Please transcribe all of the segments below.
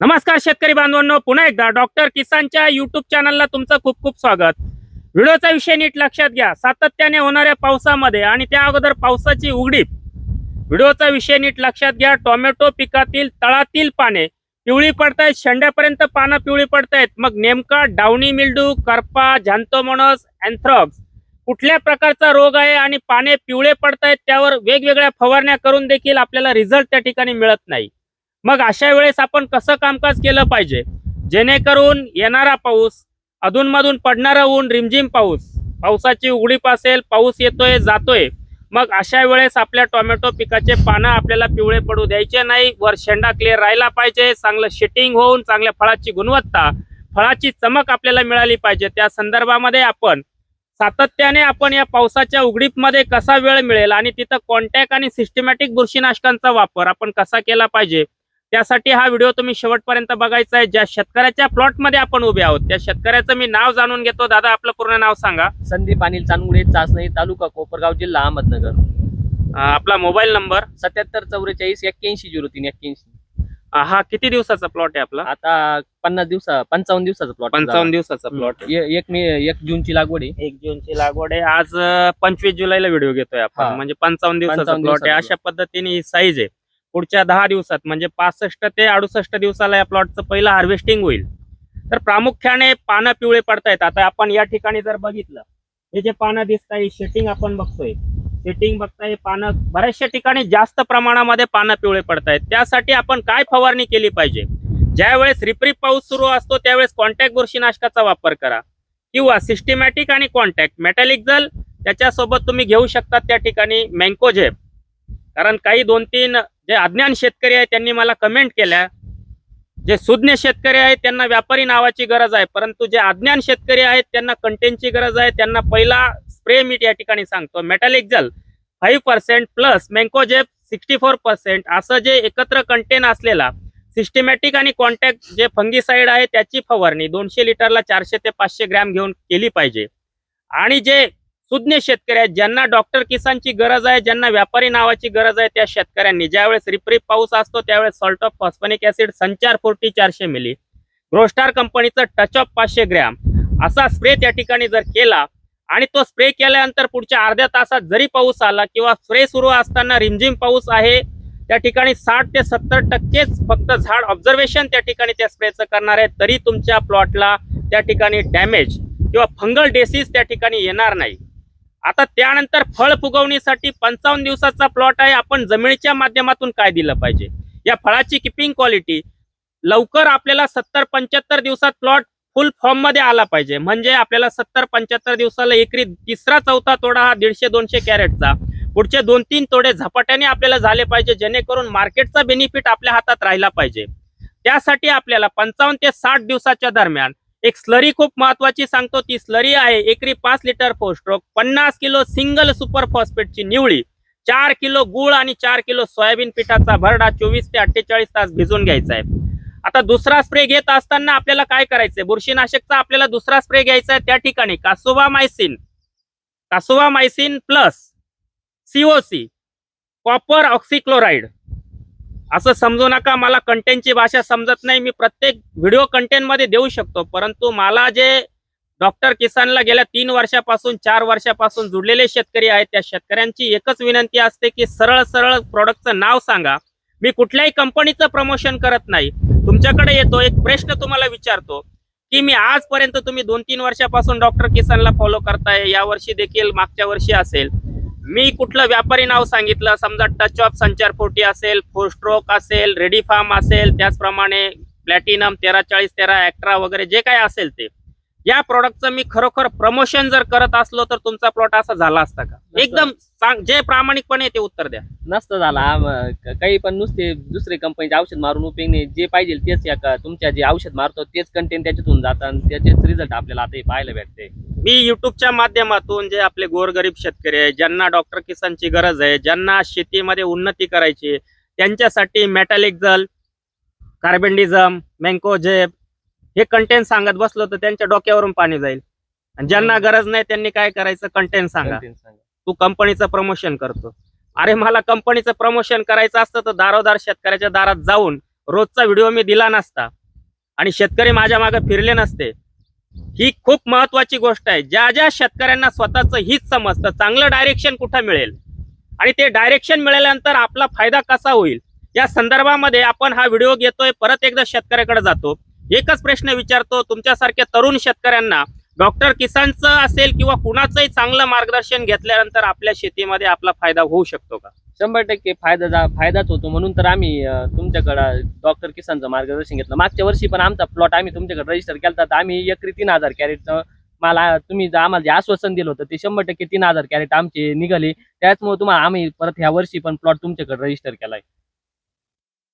नमस्कार शेतकरी बांधवांनो पुन्हा एकदा डॉक्टर किसानच्या युट्यूब चॅनलला तुमचं खूप खूप स्वागत. व्हिडिओचा विषय नीट लक्षात घ्या. सातत्याने होणाऱ्या पावसामध्ये आणि त्या अगोदर पावसाची उघडीप. व्हिडिओचा विषय नीट लक्षात घ्या. टोमॅटो पिकातील तळातील पाने पिवळी पडतायत शेंड्यापर्यंत पानं पिवळी पडतायत. मग नेमका डावणी मिल्डू करपा झांतोमोनस अँथ्रॉक्स कुठल्या प्रकारचा रोग आहे आणि पाने पिवळे पडतायत त्यावर वेगवेगळ्या फवारण्या करून देखील आपल्याला रिझल्ट त्या ठिकाणी मिळत नाही. मग अशा वेळेस आपण कसं कामकाज केलं पाहिजे? जेणेकरून येणारा पाऊस अधूनमधून पडणारा ऊन रिमझिम पाऊस पावसाची उघडीप असेल पाऊस येतोय जातोय मग अशा वेळेस आपल्या टोमॅटो पिकाचे पानं आपल्याला पिवळे पडू द्यायचे नाही. वर शेंडा क्लिअर राहिला पाहिजे. चांगलं शेटिंग होऊन चांगल्या फळाची गुणवत्ता फळाची चमक आपल्याला मिळाली पाहिजे. त्या संदर्भामध्ये आपण सातत्याने आपण या पावसाच्या उघडीपमध्ये कसा वेळ मिळेल आणि तिथं कॉन्टॅक्ट आणि सिस्टमॅटिक बुरशीनाशकांचा वापर आपण कसा केला पाहिजे? त्यासाठी हा व्हिडिओ तुम्ही शेवटपर्यंत बघायचा आहे. ज्या शेतकऱ्याच्या प्लॉटमध्ये आपण उभे आहोत त्या शेतकऱ्याचं मी नाव जाणून घेतो. दादा आपलं पूर्ण नाव सांगा. संदीप अनिल चांदगुडे चाचणी तालुका कोपरगाव जिल्हा अहमदनगर. आपला मोबाईल नंबर? सत्याहत्तर चौवेचाळीस एक्क्याऐंशी झिरो तीन एक्क्याऐंशी. हा किती दिवसाचा प्लॉट आहे आपला? आता पन्नास दिवसा पंचावन्न दिवसाचा प्लॉट पंचावन्न दिवसाचा प्लॉट एक मे एक जूनची लागवड आहे. एक जूनची लागवड आहे. आज पंचवीस जुलैला व्हिडिओ घेतोय आपण. म्हणजे पंचावन्न दिवसाचा 55 प्लॉट आहे. अशा पद्धतीने ही साईज आहे. पुढच्या दहा दिवसात म्हणजे पासष्ट ते अडुसष्ट दिवसाला या प्लॉटचं पहिलं हार्वेस्टिंग होईल. तर प्रामुख्याने पानं पिवळे पडतायत. आता आपण या ठिकाणी जर बघितलं हे जे पानं दिसत आहे शेटिंग आपण बघतोय. शेटिंग बघताय पानं बऱ्याचशा ठिकाणी जास्त प्रमाणामध्ये पानं पिवळे पडतायत. त्यासाठी आपण काय फवारणी केली पाहिजे? ज्यावेळेस रिपरिप पाऊस सुरू असतो त्यावेळेस कॉन्टॅक्ट बुरशीनाशकाचा वापर करा. किंवा सिस्टमॅटिक आणि कॉन्टॅक्ट मेटॅलिक जल त्याच्यासोबत तुम्ही घेऊ शकता त्या ठिकाणी मँकोझेप कारण काही दोन तीन जे अज्ञान शेतकरी आहे त्यांनी मला कमेंट केल्या. जे सुज्ञ शेतकरी आहेत त्यांना व्यापारी नावाची गरज आहे. परंतु जे अज्ञान शेतकरी आहेत त्यांना कंटेनची गरज आहे. त्यांना पहिला स्प्रे मीट या ठिकाणी सांगतो. मेटॅलिक जल five percent plus mancozeb sixty four percent असं जे एकत्र कंटेन असलेला सिस्टमॅटिक आणि कॉन्टॅक्ट जे फंगीसाईड आहे त्याची फवारणी दोनशे लिटरला चारशे ते पाचशे ग्रॅम घेऊन केली पाहिजे. आणि जे सुज्ञ शेतकरी आहेत. ज्यांना डॉक्टर किसानची गरज आहे ज्यांना व्यापारी नावाची गरज आहे त्या शेतकऱ्यांनी ज्यावेळेस रिपरीप पाऊस असतो त्यावेळेस salt of phosphonic acid Sanchar forty चारशे मिली ग्रोस्टार कंपनीचं टच ऑफ पाचशे ग्रॅम. असा स्प्रे त्या ठिकाणी जर केला आणि तो स्प्रे केल्यानंतर पुढच्या अर्ध्या तासात जरी पाऊस आला किंवा स्प्रे सुरू असताना रिमझिम पाऊस आहे त्या ठिकाणी साठ ते सत्तर टक्केच फक्त झाड ऑब्झर्वेशन त्या ठिकाणी त्या स्प्रेचं करणार आहे तरी तुमच्या प्लॉटला त्या ठिकाणी डॅमेज किंवा फंगल डेसिस त्या ठिकाणी येणार नाही. आता त्यानंतर फळ फुगवणीसाठी पंचावन्न दिवसाचा प्लॉट आहे. आपण जमिनीच्या माध्यमातून काय दिलं पाहिजे? या फळाची किपिंग क्वालिटी लवकर आपल्याला सत्तर पंच्याहत्तर दिवसात प्लॉट फुल फॉर्ममध्ये आला पाहिजे. म्हणजे आपल्याला सत्तर पंच्याहत्तर दिवसाला एकरी तिसरा चौथा तोडा हा दीडशे दोनशे कॅरेटचा. पुढचे दोन तीन तोडे झपाट्याने आपल्याला झाले पाहिजे. जेणेकरून मार्केटचा बेनिफिट आपल्या हातात राहिला पाहिजे. त्यासाठी आपल्याला पंचावन्न ते साठ दिवसाच्या दरम्यान एक स्लरी खूप महत्वाची सांगतो ती स्लरी आहे एकरी पाच लिटर फोस्ट्रोक पन्नास किलो सिंगल सुपर फॉस्फेटची निवळी चार किलो गुळ आणि चार किलो सोयाबीन पिठाचा भरडा चोवीस ते अठ्ठेचाळीस तास भिजून घ्यायचा आहे. आता दुसरा स्प्रे घेत असताना आपल्याला काय करायचंय? बुरशीनाशकचा आपल्याला दुसरा स्प्रे घ्यायचा आहे त्या ठिकाणी kasugamycin kasugamycin plus COC copper oxychloride असं समजू नका मला कंटेंटची भाषा समजत नाही. मी प्रत्येक व्हिडिओ कंटेंटमध्ये देऊ शकतो. परंतु मला जे डॉक्टर किसानला गेल्या तीन वर्षापासून चार वर्षापासून जुडलेले शेतकरी आहेत त्या शेतकऱ्यांची एकच विनंती असते की सरळ सरळ प्रॉडक्टचं नाव सांगा. मी कुठल्याही कंपनीचं प्रमोशन करत नाही. तुमच्याकडे येतो एक प्रश्न तुम्हाला विचारतो की मी आजपर्यंत तुम्ही दोन तीन वर्षापासून डॉक्टर किसानला फॉलो करताय या वर्षी देखील मागच्या वर्षी असेल. मी कुठलं व्यापारी नाव सांगितलं? समजा टच ऑफ संचार फोर्टी असेल फोस्ट्रोक असेल रेडी फार्म असेल त्याचप्रमाणे प्लॅटिनम तेरा चाळीस तेरा ऍक्ट्रा वगैरे जे काय असेल ते. या प्रोडक्टचं मी खरोखर प्रमोशन जर करत असलो तर तुमचा प्लॉट असा झाला असता का? एकदम सांग जे प्रामाणिकपणे ते उत्तर द्या. नसतं झाला. काही पण नुसते दुसरे कंपनीचे औषध मारून उपयोग नाही जे पाहिजे तेच या तुमच्या जे औषध मारतो तेच कंटेंट त्याच्यातून जातात आणि त्याचेच रिझल्ट आपल्याला आता पाहायला भेटते. मी युट्यूबच्या माध्यमातून जे आपले गोरगरीब शेतकरी आहे ज्यांना डॉक्टर किसानची गरज आहे ज्यांना शेतीमध्ये उन्नती करायची त्यांच्यासाठी मेटॅलिक जल कार्बेंडिझम मँकोजेब हे कंटेंट सांगत बसलो तर त्यांच्या डोक्यावरून पाणी जाईल. आणि ज्यांना गरज नाही त्यांनी काय करायचं? कंटेंट सांगा. तू कंपनीचं प्रमोशन करतो. अरे मला कंपनीचं प्रमोशन करायचं असतं तर दारोदार शेतकऱ्याच्या दारात जाऊन रोजचा व्हिडिओ मी दिला नसता. आणि शेतकरी माझ्या मागे फिरले नसते. ही खूप महत्वाची गोष्ट आहे. ज्या ज्या शेतकऱ्यांना स्वतःचं हित समजतं चांगलं डायरेक्शन कुठं मिळेल? आणि ते डायरेक्शन मिळाल्यानंतर आपला फायदा कसा होईल? या संदर्भामध्ये आपण हा व्हिडिओ घेतोय परत एकदा शेतकऱ्याकडे जातो. एकच प्रश्न विचारतो तुमच्यासारख्या तरुण शेतकऱ्यांना डॉक्टर किसानचं असेल किंवा कुणाचंही चांगलं मार्गदर्शन घेतल्यानंतर आपल्या शेतीमध्ये आपला फायदा होऊ शकतो का? शंभर टक्के फायदा फायदाच होतो. म्हणून तर आम्ही तुमच्याकडं डॉक्टर किसानचं मार्गदर्शन घेतलं. मागच्या वर्षी पण आमचा प्लॉट आम्ही तुमच्याकडे रजिस्टर केला तर आम्ही एकरी तीन हजार कॅरेटचं मला तुम्ही आम्हाला जे आश्वासन दिलं होतं ते शंभर टक्के तीन हजार कॅरेट आमचे निघाले. त्याचमुळे तुम्हाला आम्ही परत ह्या वर्षी पण प्लॉट तुमच्याकडे रजिस्टर केलाय.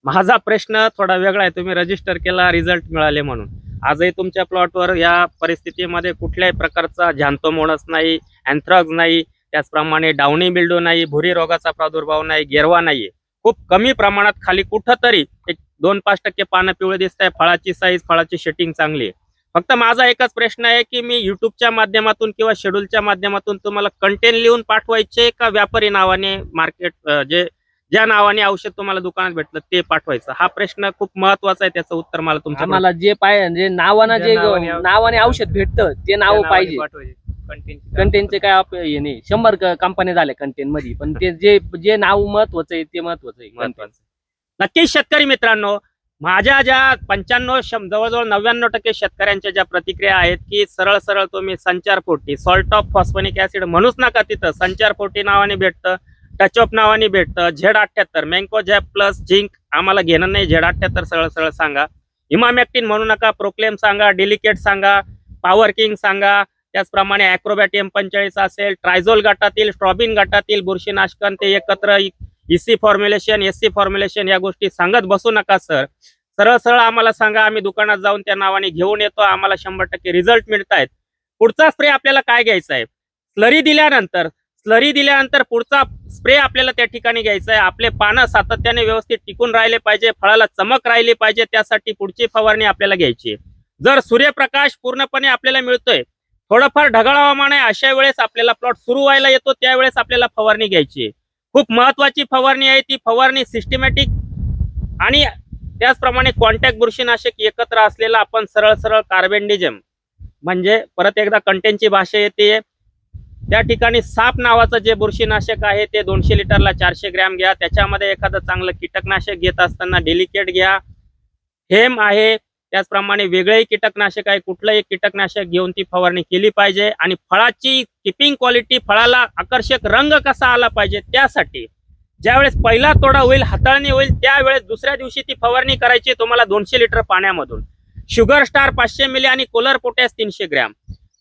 माझा प्रश्न थोडा वेगळा आहे. तुम्ही रजिस्टर केला रिझल्ट मिळाले म्हणून. आजही तुमच्या प्लॉटवर या परिस्थितीमध्ये कुठल्याही प्रकारचा झांतोमोणस नाही अँथ्रॉक्स नाही त्याचप्रमाणे डावणी बिल्डो नाही भुरी रोगाचा प्रादुर्भाव नाही गेरवा नाहीये. खूप कमी प्रमाणात खाली कुठंतरी एक दोन पाच टक्के पानं पिवळे दिसत आहे फळाची साईज फळाची शेटिंग चांगली आहे. फक्त माझा एकच प्रश्न आहे की मी युट्यूबच्या माध्यमातून किंवा शेड्यूलच्या माध्यमातून तुम्हाला कंटेंट लिहून पाठवायचे का व्यापारी नावाने मार्केट जे ज्या नावाने औषध तुम्हाला दुकानात भेटलं ते पाठवायचं. हा प्रश्न खूप महत्त्वाचा आहे त्याचं उत्तर मला तुमच्या आम्हाला जे पाहिजे जे नावानं ज्या जे नावाने औषध- नावाने औषध भेटतं ते नाव पाहिजे. कंटेंट कंटेनचे काय आप- हे नाही शंभर कंपन्या झाल्या कंटेन मध्ये पण ते जे जे नाव महत्वाचं आहे ते महत्वाचं आहे content. महत्वाचं. नक्कीच शेतकरी मित्रांनो माझ्या ज्या पंच्याण्णव शं- जवळजवळ नव्याण्णव टक्के शेतकऱ्यांच्या ज्या प्रतिक्रिया आहेत की सरळ सरळ तुम्ही Sanchar forty salt of phosphonic acid म्हणूच नका तिथं संचार फोर्टी नावाने भेटतं. टच ऑफ नावाने भेटतं. झेड अठ्ठ्याहत्तर मँको झॅप प्लस झिंक आम्हाला घेणं नाही. झेड अठ्ठ्याहत्तर सरळ सरळ सांगा. इमामॅक्टिन म्हणू नका. प्रोक्लेम सांगा. डेलिकेट सांगा. पॉवर किंग सांगा. त्याचप्रमाणे अॅक्रोबॅट एम पंचेचाळीस असेल. ट्रायझोल गटातील स्ट्रॉबिन गटातील बुरशीनाशकन ते एकत्र इसी फॉर्म्युलेशन एस सी फॉर्म्युलेशन या गोष्टी सांगत बसू नका सर सरळ सरळ आम्हाला सांगा. आम्ही दुकानात जाऊन त्या नावाने घेऊन येतो. आम्हाला शंभर टक्के रिझल्ट मिळत आहेत पुढचा स्प्रे आपल्याला काय घ्यायचा आहे? स्लरी दिल्यानंतर स्लरी दिल्यानंतर पुढचा स्प्रे आपल्याला त्या ठिकाणी घ्यायचा आहे. आपले पानं सातत्याने व्यवस्थित टिकून राहिले पाहिजे फळाला चमक राहिली पाहिजे त्यासाठी पुढची फवारणी आपल्याला घ्यायची जर सूर्यप्रकाश पूर्णपणे आपल्याला मिळतोय थोडंफार ढगाळ हवामान आहे अशा वेळेस आपल्याला प्लॉट सुरू व्हायला येतो त्यावेळेस आपल्याला फवारणी घ्यायची खूप महत्वाची फवारणी आहे ती. फवारणी सिस्टमॅटिक आणि त्याचप्रमाणे कॉन्टॅक्ट बुरशीनाशक एकत्र असलेला आपण सरळ सरळ कार्बेंडिजम म्हणजे परत एकदा कंटेनची भाषा येते. त्या ठिकाणी साप नावाचं जे बुरशीनाशक आहे ते दोनशे लिटरला चारशे ग्रॅम घ्या. त्याच्यामध्ये एखादं चांगलं कीटकनाशक घेत असताना डेलिकेट घ्या. हेम आहे. त्याचप्रमाणे वेगळंही कीटकनाशक आहे. कुठलंही कीटकनाशक घेऊन ती फवारणी केली पाहिजे. आणि फळाची किपिंग क्वालिटी फळाला आकर्षक रंग कसा आला पाहिजे त्यासाठी ज्यावेळेस पहिला तोडा होईल हाताळणी होईल त्यावेळेस दुसऱ्या दिवशी ती फवारणी करायची. तुम्हाला दोनशे लिटर पाण्यामधून. शुगर स्टार पाचशे मिली आणि कोलर पोटॅश तीनशे ग्रॅम.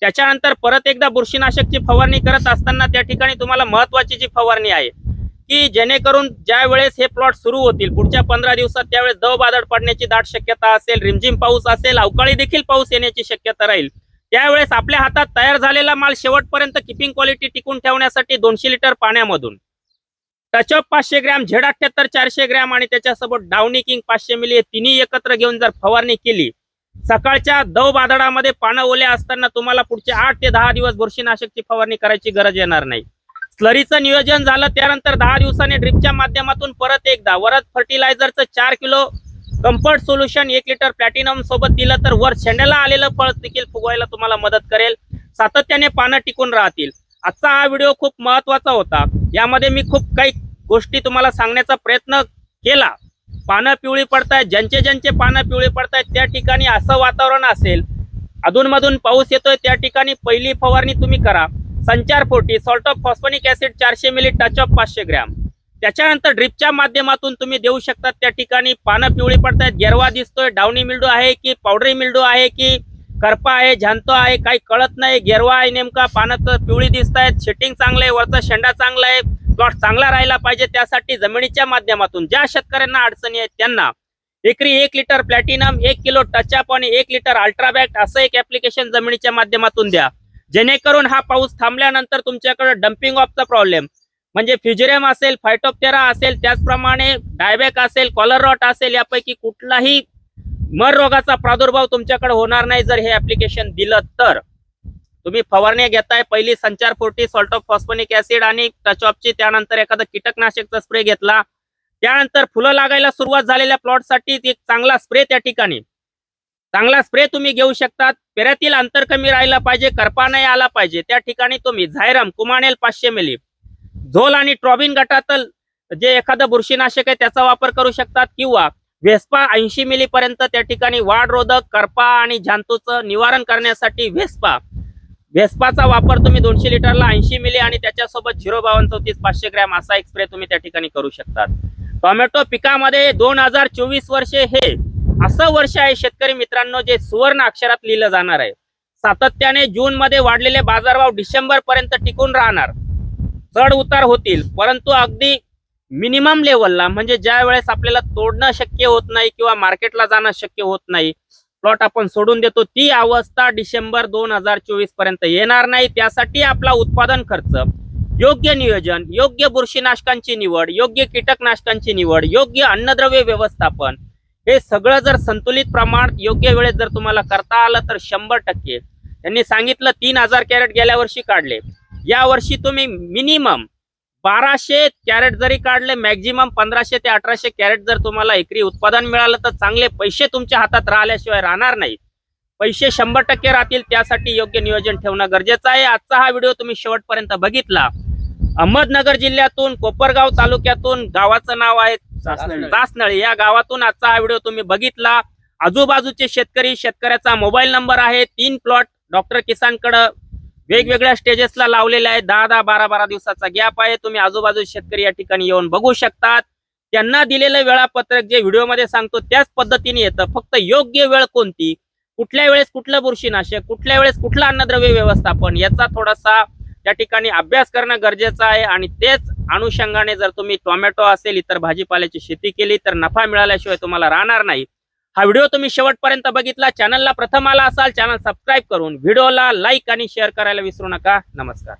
त्याच्यानंतर परत एकदा बुरशीनाशकची फवारणी करत असताना त्या ठिकाणी तुम्हाला महत्वाची जी फवारणी आहे की जेणेकरून ज्या वेळेस हे प्लॉट सुरू होतील पुढच्या पंधरा दिवसात त्यावेळेस दव बादळ पडण्याची दाट शक्यता असेल रिमझिम पाऊस असेल अवकाळी देखील पाऊस येण्याची शक्यता राहील त्यावेळेस आपल्या हातात तयार झालेला माल शेवटपर्यंत किपिंग क्वालिटी टिकून ठेवण्यासाठी दोनशे लिटर पाण्यामधून. टचअप पाचशे ग्रॅम झेड अठ्ठ्याहत्तर चारशे ग्रॅम आणि त्याच्यासोबत डाउनी किंग पाचशे मिली हे तिन्ही एकत्र घेऊन जर फवारणी केली सकाळच्या दव बादळामध्ये पानं ओल्या असताना तुम्हाला पुढचे आठ ते दहा दिवस बुरशीनाशकची फवारणी करायची गरज येणार नाही. स्लरीचं नियोजन झालं त्यानंतर दहा दिवसाने ड्रिपच्या माध्यमातून परत एकदा. वरद फर्टिलायझरचं चार किलो कम्फर्ट सोल्युशन एक लिटर प्लॅटिनम सोबत दिलं तर वर शेंड्याला आलेलं फळ देखील फुगवायला तुम्हाला मदत करेल. सातत्याने पानं टिकून राहतील. आजचा हा व्हिडिओ खूप महत्त्वाचा होता. यामध्ये मी खूप काही गोष्टी तुम्हाला सांगण्याचा प्रयत्न केला. पानं पिवळी पडतायत ज्यांचे ज्यांचे पानं पिवळी पडतायत त्या ठिकाणी असं वातावरण असेल अधूनमधून पाऊस येतोय त्या ठिकाणी पहिली फवारणी तुम्ही करा. Sanchar forty salt of phosphonic acid चारशे मिली टच ऑफ पाचशे ग्रॅम. त्याच्यानंतर ड्रिपच्या माध्यमातून तुम्ही देऊ शकता त्या ठिकाणी पानं पिवळी पडतायत गेरवा दिसतोय डावणी मिल्डो आहे की पावडरी मिल्डो आहे की करपा आहे झांतो आहे काही कळत नाही गेरवा आहे नेमका पानं तर पिवळी दिसत आहेत शेटिंग चांगलं आहे वरचा शेंडा चांगला आहे प्लॉट चांगला राहिला पाहिजे त्यासाठी जमिनीच्या माध्यमातून ज्या शेतकऱ्यांना अडचणी आहेत त्यांना एकरी एक लिटर प्लॅटिनम एक किलो टचअप आणि एक लिटर अल्ट्राबॅक्ट असं एक ऍप्लिकेशन जमिनीच्या माध्यमातून द्या. जेणेकरून हा पाऊस थांबल्यानंतर तुमच्याकडे डम्पिंग ऑफचा प्रॉब्लेम म्हणजे फ्युजेरियम असेल फायटोप्टेरा असेल त्याचप्रमाणे डायबॅक असेल कॉलर रॉट असेल यापैकी कुठलाही मर रोगाचा प्रादुर्भाव तुमच्याकडे होणार नाही जर हे ऍप्लिकेशन दिलं तर. तुम्ही फवारणी घेताय पहिली Sanchar forty salt of phosphonic acid आणि टचऑपची त्यानंतर एखादा कीटकनाशकचा स्प्रे घेतला. त्यानंतर फुलं लागायला सुरुवात झालेल्या प्लॉटसाठी एक चांगला स्प्रे त्या ठिकाणी. चांगला स्प्रे तुम्ही घेऊ शकतात. पेऱ्यातील अंतर कमी राहिला पाहिजे करपा नाही आला पाहिजे. त्या ठिकाणी तुम्ही झायरम कुमानेल पाचशे मिली. झोल आणि ट्रॉबिन गटातल जे एखादं बुरशीनाशक आहे त्याचा वापर करू शकतात. किंवा व्हेस्पा ऐंशी मिली पर्यंत त्या ठिकाणी वाढरोधक करपा आणि जांतूचं निवारण करण्यासाठी व्हेस्पा व्हेस्पाचा वापर तुम्ही दोनशे लिटरला ऐंशी मिली आणि त्याच्यासोबत झिरो बावन चौतीस पाचशे ग्रॅम असा एक स्प्रे तुम्ही त्या ठिकाणी करू शकतात. टोमॅटो पिकामध्ये दोन हजार चोवीस वर्षे हे असं वर्ष आहे शेतकरी मित्रांनो जे सुवर्ण अक्षरात लिहिलं जाणार आहे. सातत्याने जून मध्ये वाढलेले बाजारभाव डिसेंबर पर्यंत टिकून राहणार. चढ उतार होतील परंतु अगदी मिनिमम लेवलला म्हणजे ज्या वेळेस आपल्याला तोडणं शक्य होत नाही किंवा मार्केटला जाणं शक्य होत नाही प्लॉट आपण सोडून देतो ती अवस्था डिसेंबर दोन हजार चोवीसपर्यंत येणार नाही. त्यासाठी आपला उत्पादन खर्च योग्य नियोजन योग्य बुरशीनाशकांची निवड योग्य कीटकनाशकांची निवड योग्य अन्नद्रव्य व्यवस्थापन हे सगळं जर संतुलित प्रमाण योग्य वेळेत जर तुम्हाला करता आलं तर शंभर टक्के. त्यांनी सांगितलं तीन हजार कॅरेट गेल्या वर्षी काढले. या वर्षी तुम्ही मिनिमम बाराशे कॅरेट जरी काढले मॅक्झिमम पंधराशे ते अठराशे कॅरेट जर तुम्हाला एकरी उत्पादन मिळालं तर चांगले पैसे तुमच्या हातात राहिल्याशिवाय राहणार नाही. पैसे शंभर टक्के राहतील त्यासाठी योग्य नियोजन ठेवणं गरजेचं आहे. आजचा हा व्हिडिओ तुम्ही शेवटपर्यंत बघितला. अहमदनगर जिल्ह्यातून कोपरगाव तालुक्यातून गावाचं नाव आहे. सासनळी या गावातून आजचा हा व्हिडिओ तुम्ही बघितला. आजूबाजूचे शेतकरी शेतकऱ्याचा मोबाईल नंबर आहे तीन प्लॉट डॉक्टर किसानकडं वेगवेगळ्या स्टेजेसला लावलेले आहे दहा दहा बारा बारा दिवसाचा गॅप आहे. तुम्ही आजूबाजूचे शेतकरी या ठिकाणी येऊन बघू शकतात. त्यांना दिलेलं वेळापत्रक जे व्हिडिओमध्ये सांगतो त्याच पद्धतीने येतं. फक्त योग्य वेळ कोणती? कुठल्या वेळेस कुठलं बुरशीनाशक? कुठल्या वेळेस कुठलं अन्नद्रव्य व्यवस्थापन? याचा थोडासा त्या ठिकाणी अभ्यास करणं गरजेचं आहे. आणि तेच अनुषंगाने जर तुम्ही टोमॅटो असेल इतर भाजीपाल्याची शेती केली तर नफा मिळाल्याशिवाय तुम्हाला राहणार नाही. हा व्हिडिओ तुम्ही शेवटपर्यंत बघितला चॅनलला प्रथम आला असाल चॅनल सबस्क्राईब करून व्हिडिओला लाईक आणि शेअर करायला विसरू नका. नमस्कार.